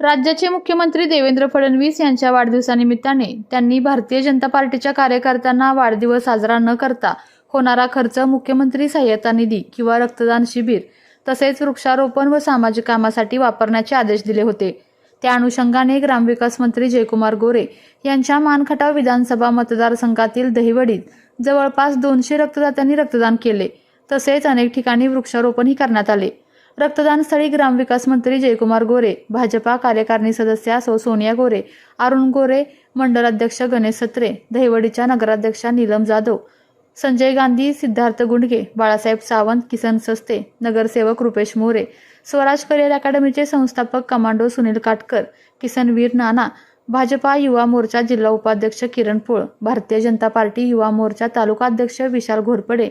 राज्याचे मुख्यमंत्री देवेंद्र फडणवीस यांच्या वाढदिवसानिमित्ताने त्यांनी भारतीय जनता पार्टीच्या कार्यकर्त्यांना वाढदिवस साजरा न करता होणारा खर्च मुख्यमंत्री सहाय्यता निधी किंवा रक्तदान शिबिर तसेच वृक्षारोपण व सामाजिक कामासाठी वापरण्याचे आदेश दिले होते. त्या अनुषंगाने ग्रामविकास मंत्री जयकुमार गोरे यांच्या मानखटाव विधानसभा मतदारसंघातील दहिवडीत जवळपास दोनशे रक्तदात्यांनी रक्तदान केले. तसेच अनेक ठिकाणी वृक्षारोपणही करण्यात आले. रक्तदान स्थळी ग्रामविकास मंत्री जयकुमार गोरे भाजपा कार्यकारिणी सदस्या सौ सोनिया गोरे अरुण गोरे मंडलाध्यक्ष गणेश सत्रे दहिवडीच्या नगराध्यक्षा नीलम जाधव संजय गांधी सिद्धार्थ गुंडगे बाळासाहेब सावंत किसन सस्ते नगरसेवक रुपेश मोरे स्वराज करिअर अकॅडमीचे संस्थापक कमांडो सुनील काटकर किसनवीर नाना भाजपा युवा मोर्चा जिल्हा उपाध्यक्ष किरण पोळ भारतीय जनता पार्टी युवा मोर्चा तालुका अध्यक्ष विशाल घोरपडे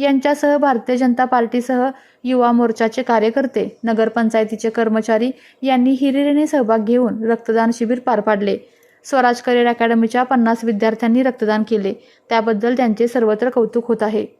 यांच्यासह भारतीय जनता पार्टीसह युवा मोर्चाचे कार्यकर्ते नगरपंचायतीचे कर्मचारी यांनी हिरिरीने सहभाग घेऊन रक्तदान शिबिर पार पाडले. स्वराज करिअर अकॅडमीच्या पन्नास विद्यार्थ्यांनी रक्तदान केले. त्याबद्दल त्यांचे सर्वत्र कौतुक होत आहे.